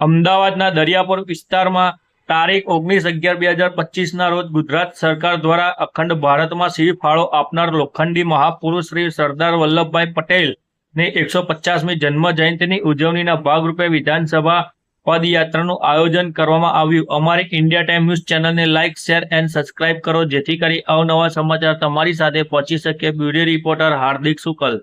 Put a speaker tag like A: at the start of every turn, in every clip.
A: અમદાવાદના દરિયાપુર વિસ્તારમાં તારીખ ઓગણીસ અગિયાર બે હજાર પચીસના રોજ ગુજરાત સરકાર દ્વારા અખંડ ભારતમાં સિંહ ફાળો આપનાર લોખંડી મહાપુરુષ શ્રી સરદાર વલ્લભભાઈ પટેલ ને એકસો પચાસમી જન્મ જયંતિની ઉજવણીના ભાગરૂપે વિધાનસભા પદયાત્રાનું આયોજન કરવામાં આવ્યું. અમારી ઇન્ડિયા ટાઈમ ન્યૂઝ ચેનલને લાઇક શેર એન્ડ સબસ્ક્રાઇબ કરો, જેથી કરી અવનવા સમાચાર તમારી સાથે પહોંચી શકે. Bureau reporter Hardik Shukla.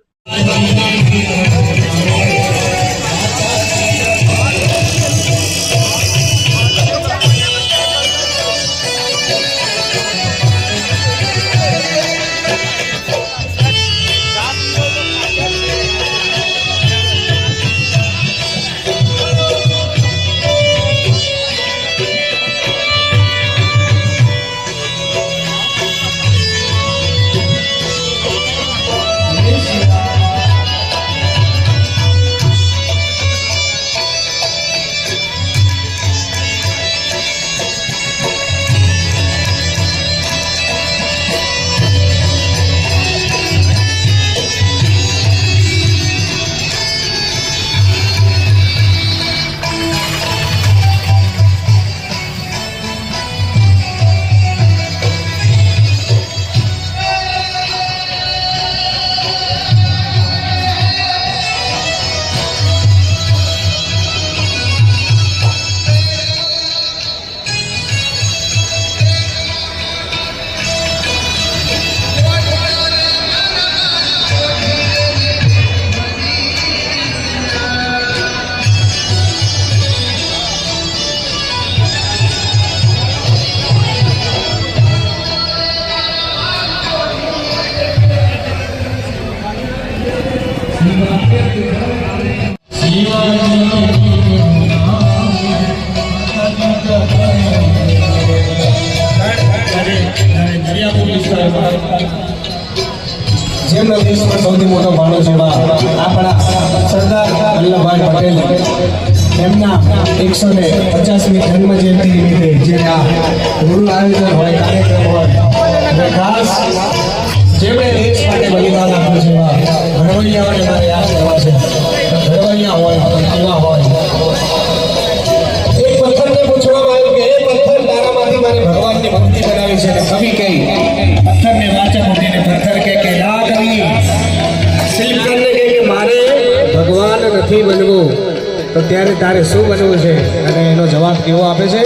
B: જેમનો સૌથી મોટો માણસ જેવા આપણા સરદાર વલ્લભભાઈ પટેલ એમના એકસો ને પચાસમી જન્મ જયંતિ નિમિત્તે જે આ ગુરુ આયોજન હોય, કાર્યક્રમ હોય ખાસ જેમણે દેશ માટે બલિદાન આપ્યું છે એવા છે કે કવિ કઈ પથ્થરને વાચા મૂકીને પથ્થર કે કે ના કવિ શિલ્પકારને કહે કે મારે ભગવાન નથી બનવું. તો ત્યારે તારે શું બનવું છે? અને એનો જવાબ કેવો આપે છે?